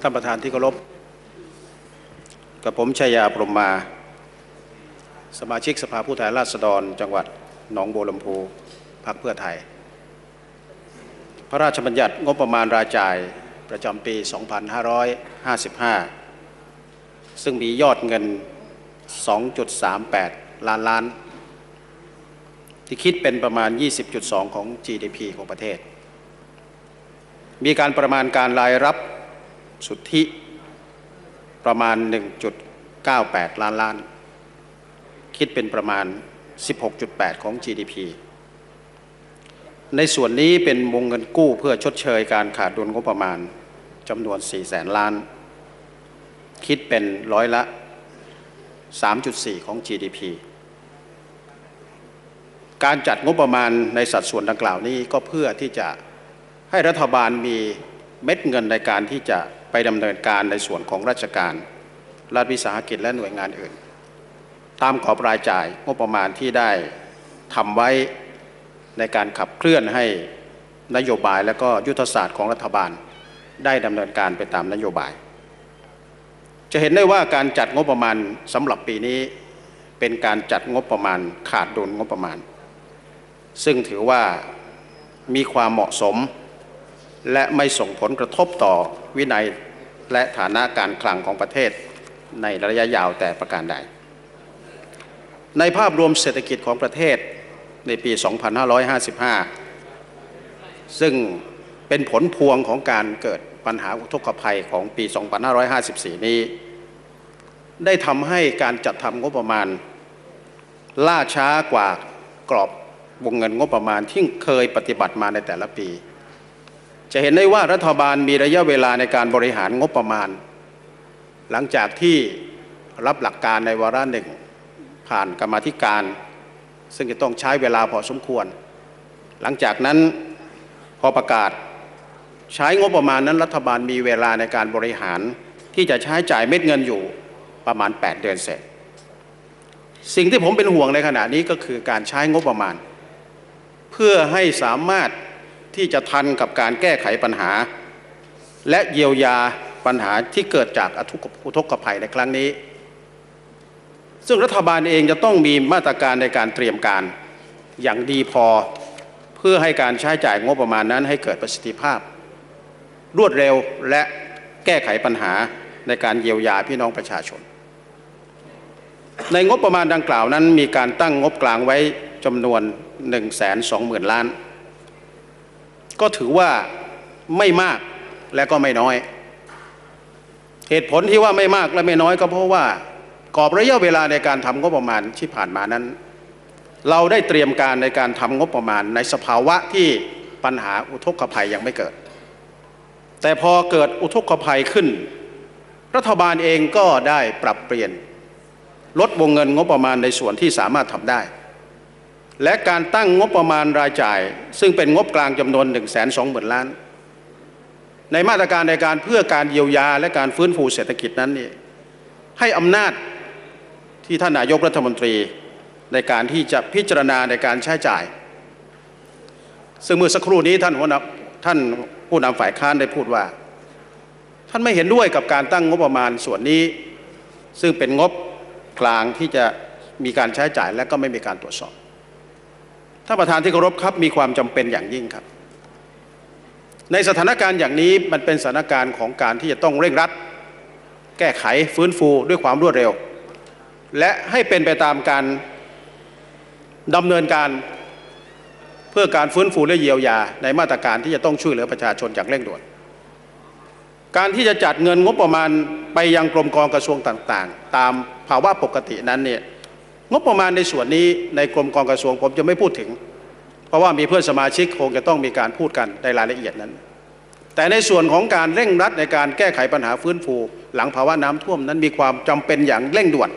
ท่านประธานที่เคารพกับผมชัยยาพรมมา สมาชิกสภาผู้แทนราษฎร จังหวัดหนองบัวลำพูพรรคเพื่อไทย พระราชบัญญัติงบประมาณรายจ่ายประจำปี 2555 ซึ่งมียอดเงิน 2.38 ล้านล้าน ที่คิดเป็นประมาณ 20.2 ของ GDP ของประเทศ มีการประมาณการรายรับ สุทธิประมาณ 1.98 ล้านล้าน คิดเป็นประมาณ 16.8 ของ GDP ในส่วนนี้เป็นวงเงินกู้เพื่อชดเชยการขาดดุลงบประมาณจำนวน 4 แสนล้าน คิดเป็นร้อยละ 3.4 ของ GDP การจัดงบประมาณในสัดส่วนดังกล่าวนี้ก็เพื่อที่จะให้รัฐบาลมีเม็ดเงินในการที่จะ ไปดำเนินการในส่วนของราชการรัฐวิสาหกิจและหน่วยงานอื่น ตามกรอบรายจ่ายงบประมาณที่ได้ทำไว้ในการขับเคลื่อนให้นโยบายและก็ยุทธศาสตร์ของรัฐบาล ได้ดำเนินการไปตามนโยบาย จะเห็นได้ว่าการจัดงบประมาณสำหรับปีนี้เป็นการจัดงบประมาณขาดดุลงบประมาณ ซึ่งถือว่ามีความเหมาะสม และไม่ส่งผลกระทบต่อวินัยและฐานะการคลังของประเทศในระยะยาวแต่ประการใด ในภาพรวมเศรษฐกิจของประเทศในปี 2555 ซึ่งเป็นผลพวงของการเกิดปัญหาอุทกภัยของปี 2554 นี้ ได้ทำให้การจัดทำงบประมาณ ล่าช้ากว่ากรอบวงเงินงบประมาณที่เคยปฏิบัติมาในแต่ละปี จะเห็นได้ว่ารัฐบาลมีระยะเวลาในการบริหารงบประมาณ หลังจากที่รับหลักการในวาระหนึ่งผ่านกรรมธิการ ซึ่งจะต้องใช้เวลาพอสมควร หลังจากนั้นพอประกาศใช้งบประมาณนั้นรัฐบาลมีเวลาในการบริหารที่จะใช้จ่ายเม็ดเงินอยู่ประมาณ 8 เดือนเสร็จสิ่งที่ผมเป็นห่วงในขณะนี้ก็คือการใช้งบประมาณ เพื่อให้สามารถ ที่จะทันกับการแก้ไขปัญหา และเยียวยาปัญหาที่เกิดจากอุทกภัยในครั้งนี้ ซึ่งรัฐบาลเองจะต้องมีมาตรการในการเตรียมการอย่างดีพอ เพื่อให้การใช้จ่ายงบประมาณนั้นให้เกิดประสิทธิภาพ รวดเร็วและแก้ไขปัญหาในการเยียวยาพี่น้องประชาชน ในงบประมาณดังกล่าวนั้นมีการตั้งงบกลางไว้จำนวน 1 2 0 0 0 0 ล้าน ก็ถือว่าไม่มากและก็ไม่น้อย เหตุผลที่ว่าไม่มากและไม่น้อยก็เพราะว่ากรอบระยะเวลาในการทำงบประมาณที่ผ่านมานั้น เราได้เตรียมการในการทำงบประมาณในสภาวะที่ปัญหาอุทกภัยยังไม่เกิด แต่พอเกิดอุทกภัยขึ้น รัฐบาลเองก็ได้ปรับเปลี่ยน ลดวงเงินงบประมาณในส่วนที่สามารถทำได้ และการตั้งงบประมาณรายจ่าย ซึ่งเป็นงบกลางจำนวน 1 2 0 0 0 0 ล้าน ในมาตรการในการเพื่อการเยียวยาและการฟื้นฟูเศรษฐกิจนั้นนี่ให้อำนาจที่ท่านนายกรัฐมนตรีในการที่จะพิจารณาในการใช้จ่าย ซึ่งเมื่อสักครู่นี้ท่านหัวหน้าท่านผู้นำฝ่ายค้านได้พูดว่า ท่านไม่เห็นด้วยกับการตั้งงบประมาณส่วนนี้ ซึ่งเป็นงบกลางที่จะมีการใช้จ่ายและก็ไม่มีการตรวจสอบ ท่านประธานที่เคารพครับมีความจำเป็นอย่างยิ่งครับ ในสถานการณ์อย่างนี้มันเป็นสถานการณ์ของการที่จะต้องเร่งรัด แก้ไขฟื้นฟูด้วยความรวดเร็ว และให้เป็นไปตามการดำเนินการเพื่อการฟื้นฟูและเยียวยา ในมาตรการที่จะต้องช่วยเหลือประชาชนอย่างเร่งด่วน การที่จะจัดเงินงบประมาณไปยังกรมกองกระทรวงต่างๆ ตามภาวะปกตินั้นเนี่ยงบประมาณในส่วนนี้ในกรมกองกระทรวงผมจะไม่พูดถึง เพราะว่ามีเพื่อนสมาชิกคงจะต้องมีการพูดกันในรายละเอียดนั้น แต่ในส่วนของการเร่งรัดในการแก้ไขปัญหาฟื้นฟู หลังภาวะน้ำท่วมนั้นมีความจำเป็นอย่างเร่งด่วน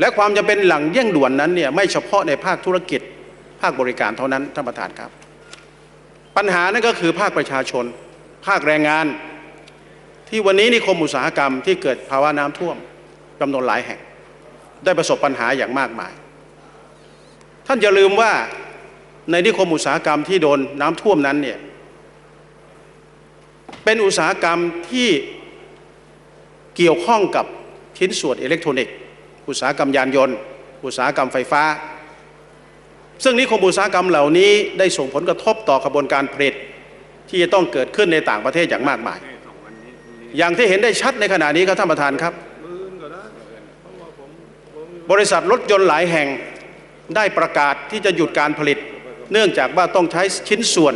และความจำเป็นหลังเร่งด่วนนั้นเนี่ยไม่เฉพาะในภาคธุรกิจ ภาคบริการเท่านั้นท่านประธานครับ ปัญหานั่นก็คือภาคประชาชน ภาคแรงงาน ที่วันนี้นิคมอุตสาหกรรมที่เกิดภาวะน้ำท่วมจำนวนหลายแห่ง ได้ประสบปัญหาอย่างมากมาย ท่านอย่าลืมว่า ในนิคมอุตสาหกรรมที่โดนน้ำท่วมนั้นเนี่ยเป็นอุตสาหกรรมที่เกี่ยวข้องกับชิ้นส่วนอิเล็กทรอนิกส์ อุตสาหกรรมยานยนต์ อุตสาหกรรมไฟฟ้า ซึ่งนิคมอุตสาหกรรมเหล่านี้ได้ส่งผลกระทบต่อกระบวนการผลิตที่จะต้องเกิดขึ้นในต่างประเทศอย่างมากมาย อย่างที่เห็นได้ชัดในขณะนี้ครับท่านประธานครับ บริษัทรถยนต์หลายแห่งได้ประกาศที่จะหยุดการผลิต เนื่องจากว่าต้องใช้ชิ้นส่วน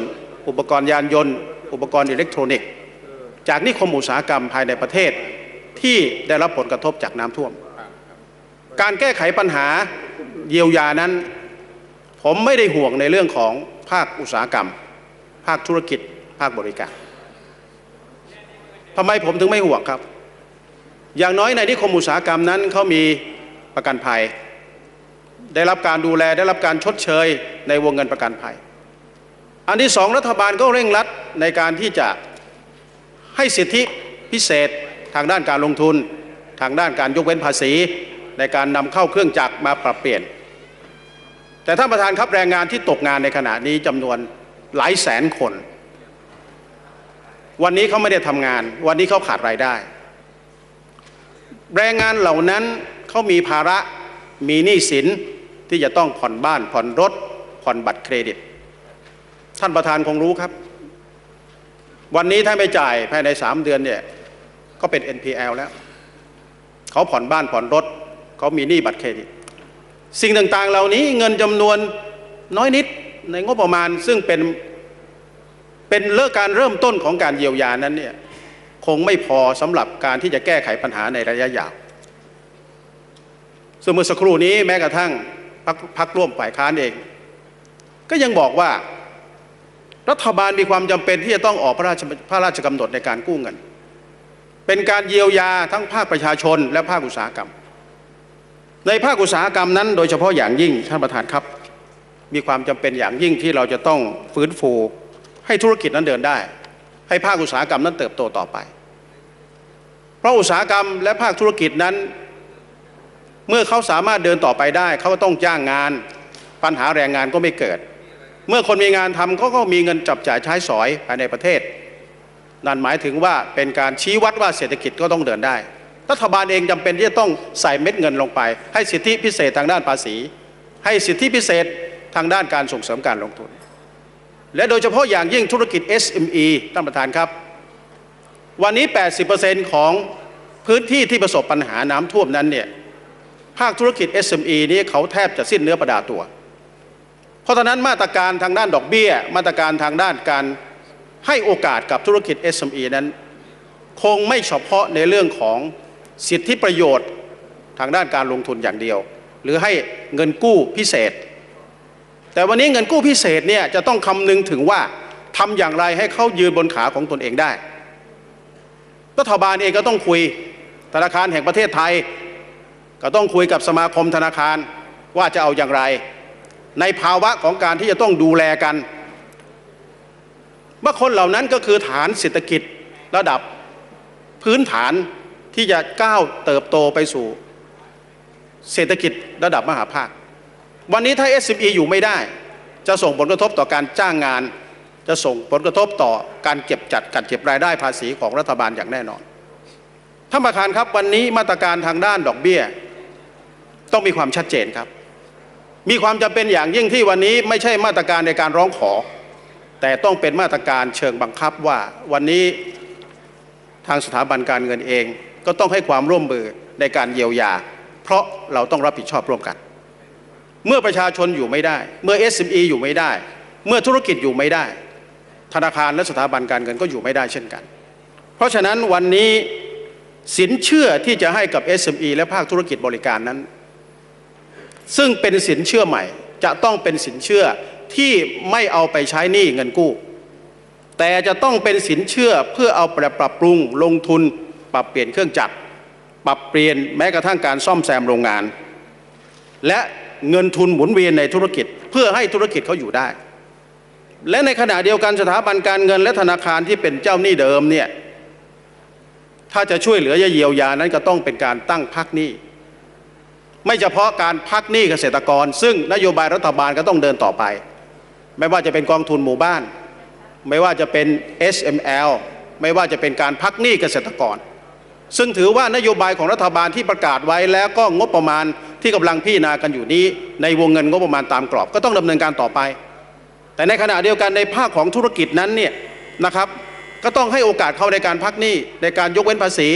อุปกรณ์ยานยนต์ อุปกรณ์อิเล็กทรอนิกส์จากนิคมอุตสาหกรรมภายในประเทศที่ได้รับผลกระทบจากน้ำท่วม การแก้ไขปัญหาเยียวยานั้น ผมไม่ได้ห่วงในเรื่องของภาคอุตสาหกรรม ภาคธุรกิจ ภาคบริการทำไมผมถึงไม่ห่วงครับ อย่างน้อยในนิคมอุตสาหกรรมนั้นเขามีประกันภัย ได้รับการดูแลได้รับการชดเชยในวงเงินประกันภัย อันที่สองรัฐบาลก็เร่งรัดในการที่จะให้สิทธิพิเศษทางด้านการลงทุน ทางด้านการยกเว้นภาษี ในการนำเข้าเครื่องจักรมาปรับเปลี่ยน แต่ท่านประธานครับแรงงานที่ตกงานในขณะนี้จำนวนหลายแสนคน วันนี้เขาไม่ได้ทำงาน วันนี้เขาขาดรายได้ แรงงานเหล่านั้นเขามีภาระมีหนี้สิน ที่จะต้องผ่อนบ้านผ่อนรถ ผ่อนบัตรเครดิต ท่านประธานคงรู้ครับ วันนี้ถ้าไม่จ่ายภายในสามเดือนเนี่ยก็เป็น NPL แล้ว เขาผ่อนบ้านผ่อนรถ เขามีหนี้บัตรเครดิต สิ่งต่างๆเหล่านี้เงินจำนวนน้อยนิดในงบประมาณซึ่งเป็นเป็นเลิกการเริ่มต้นของการเยียวยานั้นเนี่ยคงไม่พอสำหรับการที่จะแก้ไขปัญหาในระยะยาวซึ่งเมื่อสักครู่นี้แม้กระทั่ง พรรคพรรคร่วมฝ่ายค้านเอง ก็ยังบอกว่ารัฐบาลมีความจำเป็นที่จะต้องออกพระราชพระราชกำหนดในการกู้เงิน เป็นการเยียวยาทั้งภาคประชาชนและภาคอุตสาหกรรม ในภาคอุตสาหกรรมนั้น โดยเฉพาะอย่างยิ่งท่านประธานครับ มีความจำเป็นอย่างยิ่งที่เราจะต้องฟื้นฟูให้ธุรกิจนั้นเดินได้ ให้ภาคอุตสาหกรรมนั้นเติบโตต่อไป เพราะอุตสาหกรรมและภาคธุรกิจนั้น เมื่อเขาสามารถเดินต่อไปได้ เขาก็ต้องจ้างงาน ปัญหาแรงงานก็ไม่เกิด เมื่อคนมีงานทำเขาก็มีเงินจับจ่ายใช้สอยภายในประเทศ นั่นหมายถึงว่าเป็นการชี้วัดว่าเศรษฐกิจก็ต้องเดินได้ รัฐบาลเองจำเป็นที่จะต้องใส่เม็ดเงินลงไป ให้สิทธิพิเศษทางด้านภาษี ให้สิทธิพิเศษทางด้านการส่งเสริมการลงทุน และโดยเฉพาะอย่างยิ่งธุรกิจ SME ท่านประธานครับ วันนี้ 80%ของพื้นที่ที่ประสบปัญหาน้ำท่วมนั้นเนี่ย ภาคธุรกิจ SME นี้เขาแทบจะสิ้นเนื้อประดาตัว เพราะฉะนั้นมาตรการทางด้านดอกเบี้ย มาตรการทางด้านการให้โอกาสกับธุรกิจ SME นั้น คงไม่เฉพาะในเรื่องของสิทธิประโยชน์ทางด้านการลงทุนอย่างเดียว หรือให้เงินกู้พิเศษ แต่วันนี้เงินกู้พิเศษเนี่ยจะต้องคำนึงถึงว่าทำอย่างไรให้เขายืนบนขาของตนเองได้รัฐบาลเองก็ต้องคุยธนาคารแห่งประเทศไทย ก็ต้องคุยกับสมาคมธนาคารว่าจะเอาอย่างไร ในภาวะของการที่จะต้องดูแลกันว่าคนเหล่านั้นก็คือฐานเศรษฐกิจระดับพื้นฐานที่จะก้าวเติบโตไปสู่ เศรษฐกิจระดับมหาภาค วันนี้ถ้า SME อยู่ไม่ได้ จะส่งผลกระทบต่อการจ้างงาน จะส่งผลกระทบต่อการเก็บจัดการเก็บรายได้ภาษีของรัฐบาลอย่างแน่นอนท่านประธานครับวันนี้มาตรการทางด้านดอกเบี้ย ต้องมีความชัดเจนครับ มีความจำเป็นอย่างยิ่งที่วันนี้ไม่ใช่มาตรการในการร้องขอ แต่ต้องเป็นมาตรการเชิงบังคับว่าวันนี้ทางสถาบันการเงินเอง ก็ต้องให้ความร่วมมือในการเยียวยา เพราะเราต้องรับผิดชอบร่วมกัน เมื่อประชาชนอยู่ไม่ได้ เมื่อ SME อยู่ไม่ได้ เมื่อธุรกิจอยู่ไม่ได้ ธนาคารและสถาบันการเงินก็อยู่ไม่ได้เช่นกัน เพราะฉะนั้นวันนี้สินเชื่อที่จะให้กับ SME และภาคธุรกิจบริการนั้น ซึ่งเป็นสินเชื่อใหม่ จะต้องเป็นสินเชื่อที่ไม่เอาไปใช้หนี้เงินกู้ แต่จะต้องเป็นสินเชื่อเพื่อเอาไปปรับปรุงลงทุน ปรับเปลี่ยนเครื่องจักรปรับเปลี่ยนแม้กระทั่งการซ่อมแซมโรงงาน และเงินทุนหมุนเวียนในธุรกิจเพื่อให้ธุรกิจเขาอยู่ได้ และในขณะเดียวกันสถาบันการเงินและธนาคารที่เป็นเจ้าหนี้เดิมเนี่ยถ้าจะช่วยเหลือเยียวยานั้นก็ต้องเป็นการตั้งพักหนี้ ไม่เฉพาะการพักหนี้เกษตรกร ซึ่งนโยบายรัฐบาลก็ต้องเดินต่อไป ไม่ว่าจะเป็นกองทุนหมู่บ้าน ไม่ว่าจะเป็น SML ไม่ว่าจะเป็นการพักหนี้เกษตรกร ซึ่งถือว่านโยบายของรัฐบาลที่ประกาศไว้แล้วก็งบประมาณที่กำลังพิจารณากันอยู่นี้ ในวงเงินงบประมาณตามกรอบก็ต้องดำเนินการต่อไป แต่ในขณะเดียวกันในภาคของธุรกิจนั้นเนี่ยนะครับก็ต้องให้โอกาสเขาในการพักหนี้ในการยกเว้นภาษี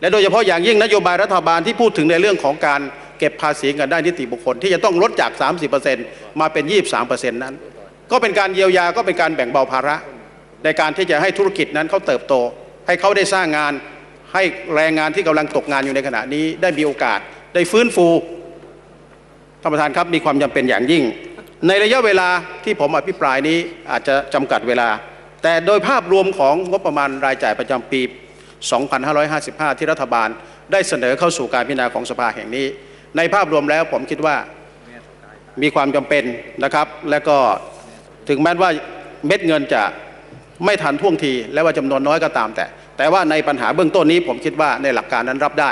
และโดยเฉพาะอย่างยิ่งนโยบายรัฐบาลที่พูดถึงในเรื่องของการเก็บภาษีเงินได้นิติบุคคล ที่จะต้องลดจาก 30%มาเป็น 23%นั้น ก็เป็นการเยียวยาก็เป็นการแบ่งเบาภาระ ในการที่จะให้ธุรกิจนั้นเขาเติบโต ให้เขาได้สร้างงาน ให้แรงงานที่กำลังตกงานอยู่ในขณะนี้ได้มีโอกาส ได้ฟื้นฟูท่านประธานครับมีความจำเป็นอย่างยิ่ง ในระยะเวลาที่ผมอภิปรายนี้อาจจะจำกัดเวลา แต่โดยภาพรวมของงบประมาณรายจ่ายประจำปี 2555 ที่รัฐบาลได้เสนอเข้าสู่การพิจารณาของสภาแห่งนี้ ในภาพรวมแล้วผมคิดว่ามีความจำเป็นนะครับ และก็ถึงแม้ว่าเม็ดเงินจะไม่ทันท่วงที และว่าจำนวนน้อยก็ตามแต่ แต่ว่าในปัญหาเบื้องต้นนี้ผมคิดว่าในหลักการนั้นรับได้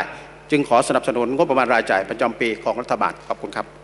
จึงขอสนับสนุนงบประมาณรายจ่ายประจำปีของรัฐบาลขอบคุณครับ